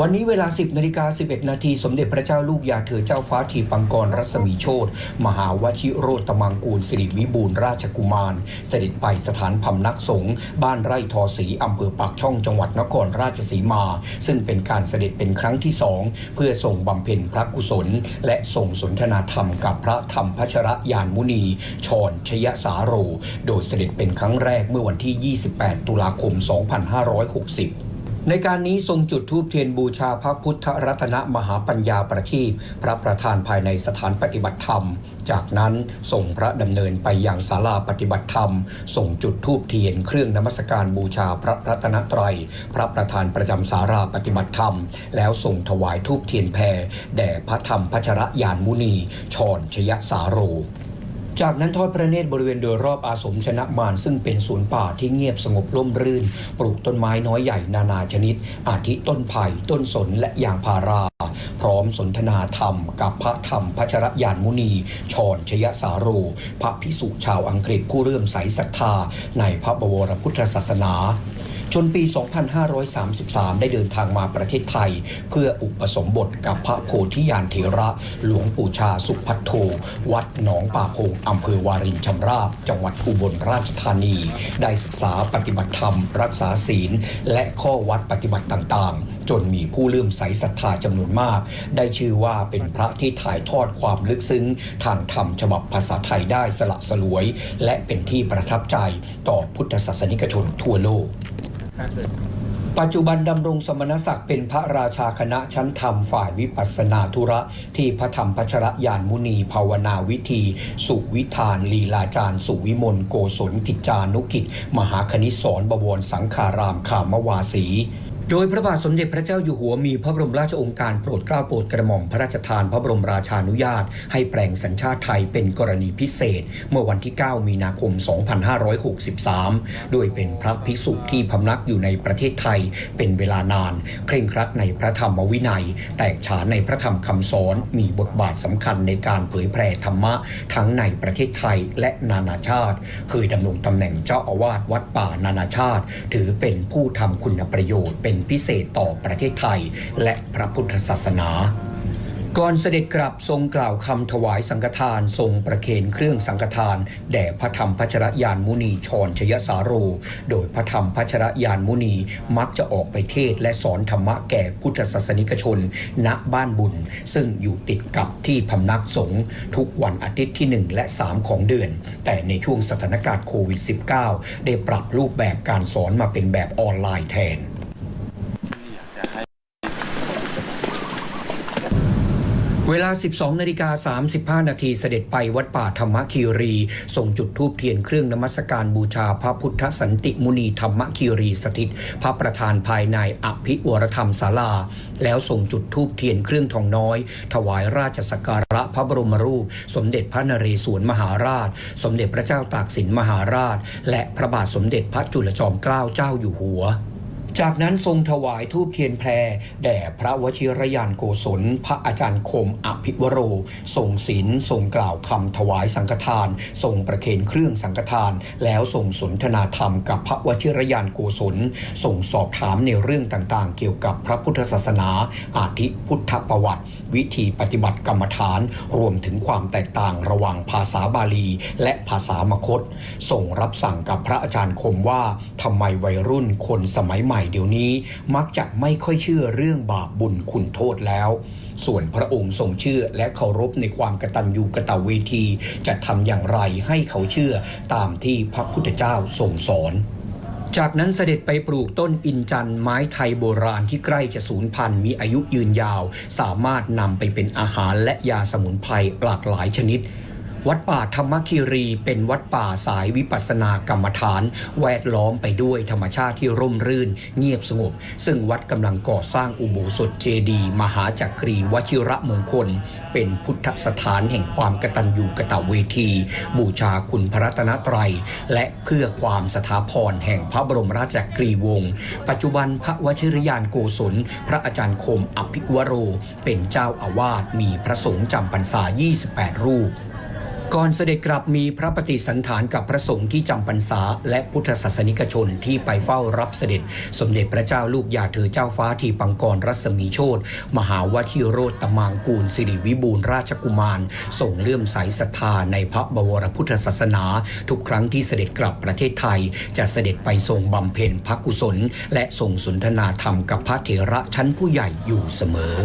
วันนี้เวลา 10นาฬิกา11 นาทีสมเด็จพระเจ้าลูกยาเธอเจ้าฟ้าทีปังกรรัศมีโชตมหาวชิโรตมังกูลสิริวิบูรณราชกุมาร เสด็จไปสถานพำนักสงฆ์บ้านไร่ทอสีอำเภอปากช่องจังหวัดนครราชสีมา ซึ่งเป็นการเสด็จเป็นครั้งที่สองเพื่อส่งบำเพ็ญพระกุศล และส่งสนทนาธรรมกับพระธรรมพัชรยานมุนี ชรชยสาโร โดยเสด็จเป็นครั้งแรกเมื่อวันที่ 28 ตุลาคม 2560 ในการนี้ทรงจุดธูปเทียนบูชาพระพุทธรัตนมหาปัญญาประทีปพระประธานภายในสถานปฏิบัติธรรม จากนั้นส่งพระดำเนินไปยังศาลาปฏิบัติธรรม ส่งจุดธูปเทียนเครื่องนมัสการบูชาพระรัตนตรัย พระประธานประจำศาลาปฏิบัติธรรม แล้วส่งถวายธูปเทียนแพรแด่พระธรรมพัชรยานมุนีชรชยสาโร จากนั้นทอดพระเนตรบริเวณโดยรอบอาสมชนะมารซึ่งเป็นสวนป่าที่เงียบสงบร่มรื่น ปลูกต้นไม้น้อยใหญ่นานาชนิด อาทิต้นไผ่ต้นสนและยางพารา พร้อมสนทนาธรรม กับพระธรรมพัชรยานมุนี ชรชยสาโร พระพิสุชาวอังกฤษผู้เริ่อมใสศรัทธาในพระบวรพุทธศาสนา จนปี 2533 ได้เดินทางมาประเทศไทย เพื่ออุปสมบทกับพระโพธิญาณเถระ หลวงปู่ชาสุพัทโท วัดหนองป่าพงอำเภอวารินชำราบ จังหวัดอุบลราชธานี ได้ศึกษาปฏิบัติธรรม รักษาศีล และข้อวัดปฏิบัติต่างๆ จนมีผู้เลื่อมใสศรัทธาจำนวนมาก ได้ชื่อว่าเป็นพระที่ถ่ายทอดความลึกซึ้ง ทางธรรมฉบับภาษาไทยได้สละสลวย และเป็นที่ประทับใจต่อพุทธศาสนิกชนทั่วโลก ปัจจุบันดำรงสมณศักดิ์เป็นพระราชาคณะชั้นธรรมฝ่ายวิปัสสนาธุระ ที่พระธรรมพัชรยานมุนีภาวนาวิธี สุวิธานลีลาจารย์ สุวิมลโกศลกิจจานุกิจ มหาคณิสรบวรสังขารามขามวาสี โดยพระบาทสมเด็จพระเจ้าอยู่หัวมีพระบรมราชองค์การโปรดเกล้าโปรดกระหม่อมพระราชทานพระบรมราชานุญาต ให้แปลงสัญชาติไทยเป็นกรณีพิเศษ เมื่อวันที่ 9 มีนาคม 2563 โดยเป็นพระภิกษุที่พำนักอยู่ในประเทศไทยเป็นเวลานาน เคร่งครัดในพระธรรมวินัย แตกฉานในพระธรรมคำสอนมีบทบาทสำคัญในการเผยแผ่ธรรมะทั้งในประเทศไทยและนานาชาติ เคยดำรงตำแหน่งเจ้าอาวาสวัดป่านานาชาติ ถือเป็นผู้ทำคุณประโยชน์เป็นเป็นพิเศษต่อประเทศไทย และพระพุทธศาสนาก่อนเสด็จกลับทรงกล่าวคำถวายสังฆทานทรงประเคนเครื่องสังฆทาน แด่พระธรรมพัชรยานมุนีชรชยสาโร โดยพระธรรมพัชรยานมุนีมักจะออกไปเทศและสอนธรรมะแก่พุทธศาสนิกชน ณบ้านบุญ ซึ่งอยู่ติดกับที่พำนักสงฆ์ทุกวันอาทิตย์ที่ 1 และ 3 ของเดือน แต่ในช่วงสถานการณ์โควิด -19 ได้ปรับรูปแบบการสอนมาเป็นแบบออนไลน์แทน เวลา 12นาฬิกา35 นาทีเสด็จไปวัดป่าธรรมคีรี ส่งจุดธูปเทียนเครื่องนมัสการบูชาพระพุทธสันติมุนีธรรมคีรีสถิต พระประธานภายในอภิวรธรรมศาลา แล้วส่งจุดธูปเทียนเครื่องทองน้อย ถวายราชสักการะพระบรมรูป สมเด็จพระนเรศวรมหาราช สมเด็จพระเจ้าตากสินมหาราช และพระบาทสมเด็จพระจุลจอมเกล้าเจ้าอยู่หัว จากนั้นทรงถวายทูปเทียนแพร แด่พระวชิรยานโกศล พระอาจารย์คมอภิวโรทรงศีลทรงกล่าวคำถวายสังฆทาน ทรงประเคนเครื่องสังฆทาน แล้วทรงสนทนาธรรมกับพระวชิรยานโกศลทรงสอบถามในเรื่องต่างๆ เกี่ยวกับพระพุทธศาสนา อาทิพุทธประวัติ วิธีปฏิบัติกรรมฐาน รวมถึงความแตกต่างระหว่างภาษาบาลี และภาษามคตทรงรับสั่งกับพระอาจารย์คมว่าทำไมวัยรุ่นคนสมัยใหม่เดี๋ยวนี้มักจะไม่ค่อยเชื่อเรื่องบาปบุญคุณโทษแล้ว ส่วนพระองค์ทรงเชื่อและเคารพในความกตัญญูกตเวที จะทำอย่างไรให้เขาเชื่อตามที่พระพุทธเจ้าทรงสอนจากนั้นเสด็จไปปลูกต้นอินจันไม้ไทยโบราณที่ใกล้จะสูญพันธุ์มีอายุยืนยาว สามารถนำไปเป็นอาหารและยาสมุนไพรหลากหลายชนิด วัดป่าธรรมคีรีเป็นวัดป่าสายวิปัสสนากรรมฐาน แวดล้อมไปด้วยธรรมชาติที่ร่มรื่น เงียบสงบ ซึ่งวัดกำลังก่อสร้างอุโบสถเจดีย์มหาจักรีวชิระมงคล เป็นพุทธสถานแห่งความกตัญญูกตเวที บูชาคุณพระรัตนตรัย และเพื่อความสถาพรแห่งพระบรมราชกรีวงศ์ปัจจุบันพระวชิรยานโกศล พระอาจารย์คมอภิวโร เป็นเจ้าอาวาสมีพระสงฆ์จำพรรษา 28 รูป ก่อนเสด็จกลับมีพระปฏิสันถานกับพระสงฆ์ที่จำพรรษา และพุทธศาสนิกชนที่ไปเฝ้ารับเสด็จ สมเด็จพระเจ้าลูกยาเธอเจ้าฟ้าทีปังกรรัศมีโชตมหาวชิโรตมางกูลสิริวิบูรณราชกุมารส่งเลื่อมใสศรัทธาในพระบวรพุทธศาสนา ทุกครั้งที่เสด็จกลับประเทศไทย จะเสด็จไปทรงบำเพ็ญพระกุศล และทรงสนทนาธรรมกับพระเถระชั้นผู้ใหญ่อยู่เสมอ